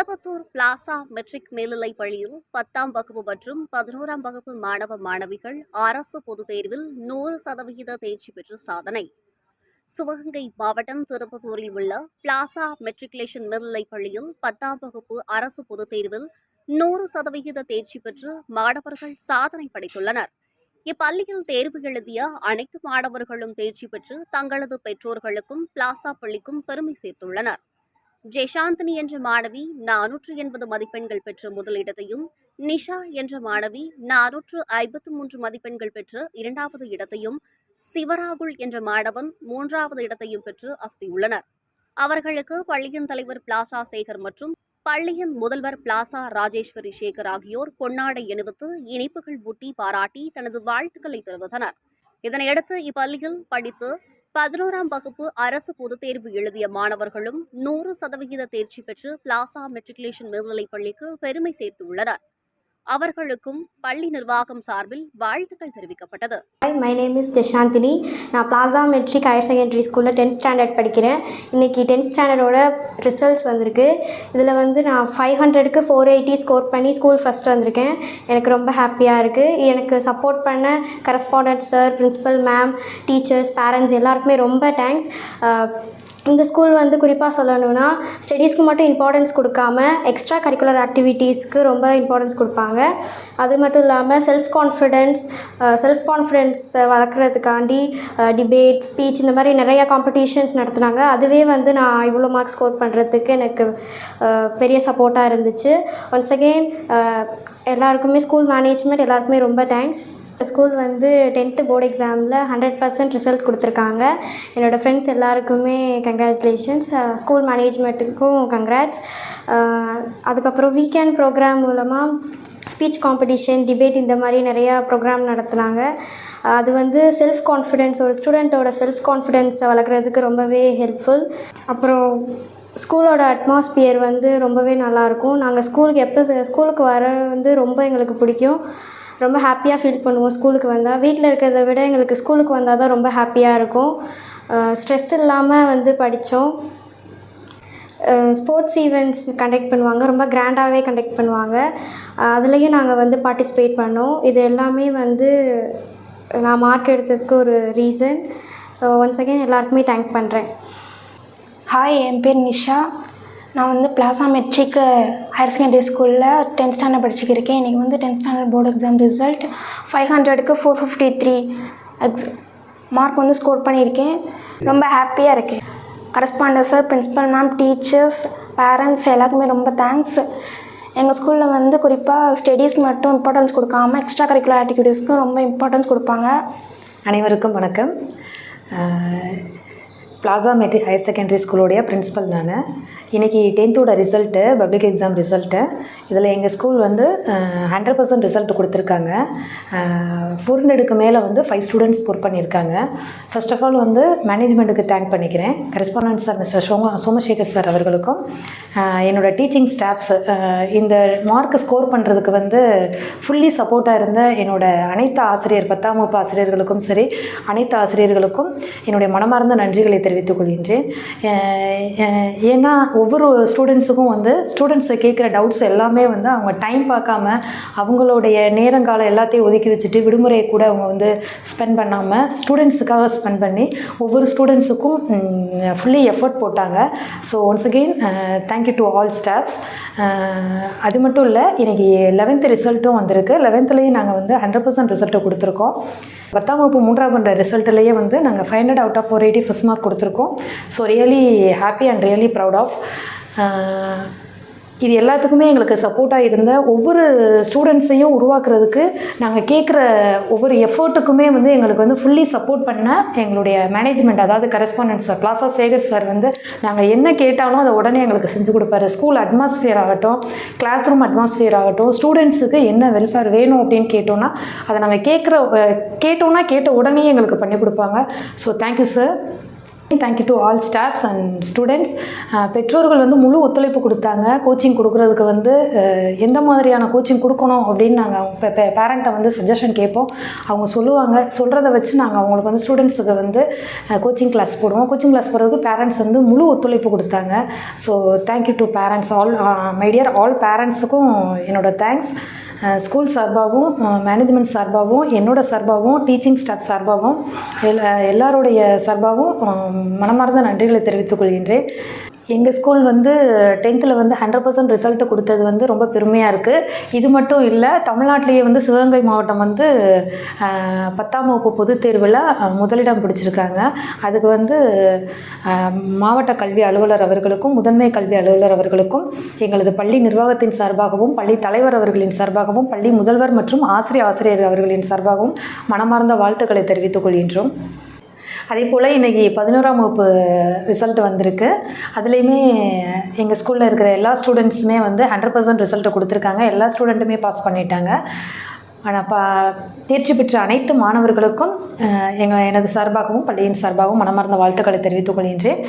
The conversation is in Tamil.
திருப்பத்தூர் பிளாசா மெட்ரிக் மேல்நிலைப் பள்ளியில் பத்தாம் வகுப்பு மற்றும் பதினோராம் வகுப்பு மாணவ மாணவிகள் அரசு பொதுத் தேர்வில் நூறு சதவிகித தேர்ச்சி பெற்று சாதனை. சிவகங்கை மாவட்டம் திருப்பத்தூரில் உள்ள பிளாசா மெட்ரிகுலேஷன் மேல்நிலைப் பள்ளியில் பத்தாம் வகுப்பு அரசு பொதுத் தேர்வில் நூறு சதவிகித தேர்ச்சி பெற்று மாணவர்கள் சாதனை படைத்துள்ளனர். இப்பள்ளியில் தேர்வு எழுதிய அனைத்து மாணவர்களும் தேர்ச்சி பெற்று தங்களது பெற்றோர்களுக்கும் பிளாசா பள்ளிக்கும் பெருமை சேர்த்துள்ளனர். ஜெயசாந்தினி என்ற மாணவி நானூற்று எண்பது மதிப்பெண்கள் பெற்ற முதலிடத்தையும் நிஷா என்ற மாணவி நானூற்று ஐம்பத்து மூன்று மதிப்பெண்கள் பெற்று இரண்டாவது இடத்தையும் சிவராகுல் என்ற மாணவன் மூன்றாவது இடத்தையும் பெற்று அசத்தியுள்ளனர் அவர்களுக்கு பள்ளியின் தலைவர் பிளாசா சேகர் மற்றும் பள்ளியின் முதல்வர் பிளாசா ராஜேஸ்வரி சேகர் ஆகியோர் பொன்னாடை அணிவித்து இனிப்புகள் ஊட்டி பாராட்டி தனது வாழ்த்துக்களை தெரிவித்தனர். இதனையடுத்து இப்பள்ளியில் படித்து பதினோராம் வகுப்பு அரசு பொதுத் தேர்வு எழுதிய மாணவர்களும் நூறு சதவிகித தேர்ச்சி பெற்று பிளாசா மெட்ரிகுலேஷன் மேல்நிலைப் பள்ளிக்கு பெருமை சேர்த்துள்ளனர். அவர்களுக்கும் பள்ளி நிர்வாகம் சார்பில் வாழ்த்துக்கள் தெரிவிக்கப்பட்டது. Hi my name is Jeshanthini நான் பிளாசா மெட்ரிக் ஹையர் செகண்டரி ஸ்கூலில் டென்த் ஸ்டாண்டர்ட் படிக்கிறேன். இன்றைக்கி டென்த் ஸ்டாண்டர்டோட ரிசல்ட்ஸ் வந்திருக்கு. இதில் வந்து நான் ஃபைவ் ஹண்ட்ரடுக்கு ஃபோர் எயிட்டி ஸ்கோர் பண்ணி ஸ்கூல் ஃபஸ்ட் வந்திருக்கேன். எனக்கு ரொம்ப ஹாப்பியாக இருக்குது எனக்கு சப்போர்ட் பண்ண correspondent sir principal ma'am teachers parents எல்லாருக்குமே ரொம்ப தேங்க்ஸ் இந்த ஸ்கூல் வந்து குறிப்பாக சொல்லணும்னா ஸ்டடீஸ்க்கு மட்டும் இம்பார்ட்டன்ஸ் கொடுக்காம எக்ஸ்ட்ரா கரிக்குலர் ஆக்டிவிட்டீஸ்க்கு ரொம்ப இம்பார்ட்டன்ஸ் கொடுப்பாங்க. அது மட்டும் இல்லாமல் செல்ஃப் கான்ஃபிடென்ஸ் செல்ஃப் கான்ஃபிடென்ஸை வளர்க்குறதுக்காண்டி டிபேட் ஸ்பீச் இந்த மாதிரி நிறையா காம்படிஷன்ஸ் நடத்துனாங்க. அதுவே வந்து நான் இவ்வளோ மார்க்ஸ் ஸ்கோர் பண்ணுறதுக்கு எனக்கு பெரிய சப்போர்ட்டாக இருந்துச்சு. ஒன்ஸ் அகெயின் எல்லாருக்குமே ஸ்கூல் மேனேஜ்மெண்ட் எல்லாருக்குமே ரொம்ப தேங்க்ஸ் ஸ்கூல் வந்து டென்த்து போர்டு எக்ஸாமில் ஹண்ட்ரட் பர்சன்ட் ரிசல்ட் கொடுத்துருக்காங்க. என்னோடய ஃப்ரெண்ட்ஸ் எல்லாருக்குமே கங்க்ராச்சுலேஷன்ஸ் ஸ்கூல் மேனேஜ்மெண்ட்டுக்கும் கங்க்ராட்ஸ் அதுக்கப்புறம் வீக்கெண்ட் ப்ரோக்ராம் மூலமாக ஸ்பீச் காம்படிஷன் டிபேட் இந்த மாதிரி நிறையா ப்ரோக்ராம் நடத்துனாங்க. அது வந்து செல்ஃப் கான்ஃபிடென்ஸ் ஒரு ஸ்டூடெண்ட்டோட செல்ஃப் கான்ஃபிடென்ஸை வளர்க்குறதுக்கு ரொம்பவே ஹெல்ப்ஃபுல் அப்புறம் ஸ்கூலோட அட்மாஸ்பியர் வந்து ரொம்பவே நல்லாயிருக்கும் நாங்கள் ஸ்கூலுக்கு எப்போ ஸ்கூலுக்கு வர வந்து ரொம்ப எங்களுக்கு பிடிக்கும். ரொம்ப ஹாப்பியாக ஃபீல் பண்ணுவோம் ஸ்கூலுக்கு வந்தால் வீட்டில் இருக்கிறத விட எங்களுக்கு ஸ்கூலுக்கு வந்தால் தான் ரொம்ப ஹாப்பியாக இருக்கும். ஸ்ட்ரெஸ் இல்லாமல் வந்து படித்தோம் ஸ்போர்ட்ஸ் ஈவெண்ட்ஸ் கண்டக்ட் பண்ணுவாங்க. ரொம்ப கிராண்டாகவே கண்டக்ட் பண்ணுவாங்க. அதுலேயும் நாங்கள் வந்து பார்ட்டிசிபேட் பண்ணோம். இது எல்லாமே வந்து நான் மார்க் எடுத்ததுக்கு ஒரு ரீசன் ஸோ ஒன்ஸ் அகெயின் எல்லாருக்குமே தேங்க் பண்ணுறேன் ஹாய் என் பேர் நிஷா. நான் வந்து பிளாசா மெட்ரிக் ஹையர் செகண்டரி ஸ்கூலில் டென்த் ஸ்டாண்டர்ட் படிச்சுக்கிருக்கேன். இன்றைக்கி வந்து tenth standard board exam result five ஹண்ட்ரடுக்கு four fifty three X mark வந்து ஸ்கோர் பண்ணியிருக்கேன். ரொம்ப ஹாப்பியாக இருக்கேன். Correspondent principal ma'am teachers parents எல்லாருக்குமே ரொம்ப தேங்க்ஸ் எங்கள் ஸ்கூலில் வந்து குறிப்பாக ஸ்டடீஸ் மட்டும் இம்பார்ட்டன்ஸ் கொடுக்காம எக்ஸ்ட்ரா கரிக்குலர் ஆக்டிவிட்டீஸ்க்கும் ரொம்ப இம்பார்ட்டன்ஸ் கொடுப்பாங்க. அனைவருக்கும் வணக்கம். பிளாசா மெட்ரிக் ஹையர் செகண்டரி ஸ்கூலோடைய பிரின்ஸிபல் நான். இன்றைக்கி டென்த்தோட ரிசல்ட்டு பப்ளிக் எக்ஸாம் ரிசல்ட்டு இதில் எங்கள் ஸ்கூல் வந்து ஹண்ட்ரட் பர்சன்ட் ரிசல்ட் கொடுத்துருக்காங்க. ஃபோர் ஹண்ட்ரடுக்கு மேலே வந்து ஃபைவ் ஸ்டூடெண்ட்ஸ் ஸ்கோர் பண்ணியிருக்காங்க. ஃபர்ஸ்ட் ஆஃப் ஆல் வந்து மேனேஜ்மெண்ட்டுக்கு தேங்க் பண்ணிக்கிறேன். Correspondent sir mister Soma Somasekhar sir அவர்களுக்கும். என்னோடய என்னோட டீச்சிங் ஸ்டாஃப்ஸ் இந்த மார்க் ஸ்கோர் பண்ணுறதுக்கு வந்து ஃபுல்லி சப்போர்ட்டாக இருந்த என்னோடய அனைத்து ஆசிரியர் பத்தாம் வகுப்பு ஆசிரியர்களுக்கும் சரி அனைத்து ஆசிரியர்களுக்கும் என்னுடைய மனமார்ந்த நன்றிகளை தெரிவித்துக் கொள்கின்றேன். ஏன்னா ஒவ்வொரு ஸ்டூடெண்ட்ஸுக்கும் வந்து ஸ்டூடெண்ட்ஸை கேட்குற டவுட்ஸ் எல்லாமே வந்து அவங்க டைம் பார்க்காம அவங்களுடைய நேரங்காலம் எல்லாத்தையும் ஒதுக்கி வச்சுட்டு விடுமுறையை கூட அவங்க வந்து ஸ்பெண்ட் பண்ணாமல் ஸ்டூடெண்ட்ஸுக்காக ஸ்பெண்ட் பண்ணி ஒவ்வொரு ஸ்டூடெண்ட்ஸுக்கும் ஃபுல்லி எஃபர்ட் போட்டாங்க. So once again thank you to all staffs அது மட்டும் இல்லை இன்றைக்கி லெவன்த்து ரிசல்ட்டும் வந்திருக்கு. லெவன்த்துலேயும் நாங்கள் வந்து ஹண்ட்ரட் பர்சன்ட் ரிசல்ட்டை கொடுத்துருக்கோம். பத்தாம் வகுப்பு மூன்றாம் பண்ணுற ரிசல்ட்லேயே வந்து நாங்கள் five hundred out of four eighty first mark கொடுத்துருக்கோம். So really happy and really proud of இது எல்லாத்துக்குமே எங்களுக்கு சப்போர்ட்டாக இருந்த ஒவ்வொரு ஸ்டூடெண்ட்ஸையும் உருவாக்குறதுக்கு நாங்கள் கேட்குற ஒவ்வொரு எஃபர்ட்டுக்குமே வந்து எங்களுக்கு வந்து ஃபுல்லி சப்போர்ட் பண்ண எங்களுடைய மேனேஜ்மெண்ட் அதாவது correspondent sir Plaza Sekar sir வந்து நாங்கள் என்ன கேட்டாலும் அதை உடனே எங்களுக்கு செஞ்சு கொடுப்பாரு. ஸ்கூல் அட்மாஸ்ஃபியர் ஆகட்டும் கிளாஸ் ரூம் அட்மாஸ்ஃபியர் ஆகட்டும் ஸ்டூடெண்ட்ஸுக்கு என்ன வெல்ஃபேர் வேணும் அப்படின்னு கேட்டோன்னா அதை நாங்கள் கேட்குற கேட்டோன்னா கேட்ட உடனே எங்களுக்கு பண்ணி கொடுப்பாங்க. So thank you sir thank you to all staffs and students பெற்றோர்கள் வந்து முழு ஒத்துழைப்பு கொடுத்தாங்க. கோச்சிங் கொடுக்குறதுக்கு வந்து எந்த மாதிரியான கோச்சிங் கொடுக்கணும் அப்படின்னு நாங்கள் இப்போ பேரண்ட்டை வந்து சஜஷன் கேட்போம். அவங்க சொல்லுவாங்க சொல்கிறத வச்சு நாங்கள் அவங்களுக்கு வந்து ஸ்டூடெண்ட்ஸுக்கு வந்து கோச்சிங் கிளாஸ் போடுவோம். கோச்சிங் கிளாஸ் போடுறதுக்கு பேரண்ட்ஸ் வந்து முழு ஒத்துழைப்பு கொடுத்தாங்க. So thank you to parents all my dear all பேரண்ட்ஸுக்கும் என்னோட தேங்க்ஸ் ஸ்கூல் சார்பாகவும் மேனேஜ்மெண்ட் சார்பாகவும் என்னோட சார்பாகவும் டீச்சிங் ஸ்டாஃப் சார்பாகவும் எல்லா எல்லாருடைய சார்பாகவும் மனமார்ந்த நன்றிகளை தெரிவித்துக் கொள்கின்றேன். எங்கள் ஸ்கூல் வந்து டென்த்தில் வந்து ஹண்ட்ரட் பர்சன்ட் ரிசல்ட்டு கொடுத்தது வந்து ரொம்ப பெருமையாக இருக்குது இது மட்டும் இல்லை தமிழ்நாட்டிலேயே வந்து சிவகங்கை மாவட்டம் வந்து பத்தாம் வகுப்பு பொதுத் தேர்வில் முதலிடம் பிடிச்சிருக்காங்க. அதுக்கு வந்து மாவட்ட கல்வி அலுவலர் அவர்களுக்கும் முதன்மை கல்வி அலுவலர் அவர்களுக்கும் எங்களது பள்ளி நிர்வாகத்தின் சார்பாகவும் பள்ளி தலைவர் அவர்களின் சார்பாகவும் பள்ளி முதல்வர் மற்றும் ஆசிரியர் ஆசிரியர் அவர்களின் சார்பாகவும் மனமார்ந்த வாழ்த்துக்களை தெரிவித்துக் கொள்கின்றோம். அதே போல் இன்றைக்கி பதினோராம் வகுப்பு ரிசல்ட் வந்திருக்கு. அதுலேயுமே எங்கள் ஸ்கூலில் இருக்கிற எல்லா ஸ்டூடெண்ட்ஸுமே வந்து ஹண்ட்ரட் பர்சன்ட் ரிசல்ட்டை கொடுத்துருக்காங்க. எல்லா ஸ்டூடெண்ட்டுமே பாஸ் பண்ணிட்டாங்க. ஆனால் பா தேர்ச்சி பெற்ற அனைத்து மாணவர்களுக்கும் எங்கள் எனது சார்பாகவும் பள்ளியின் சார்பாகவும் மனமார்ந்த வாழ்த்துக்களை தெரிவித்துக் கொள்கின்றேன்.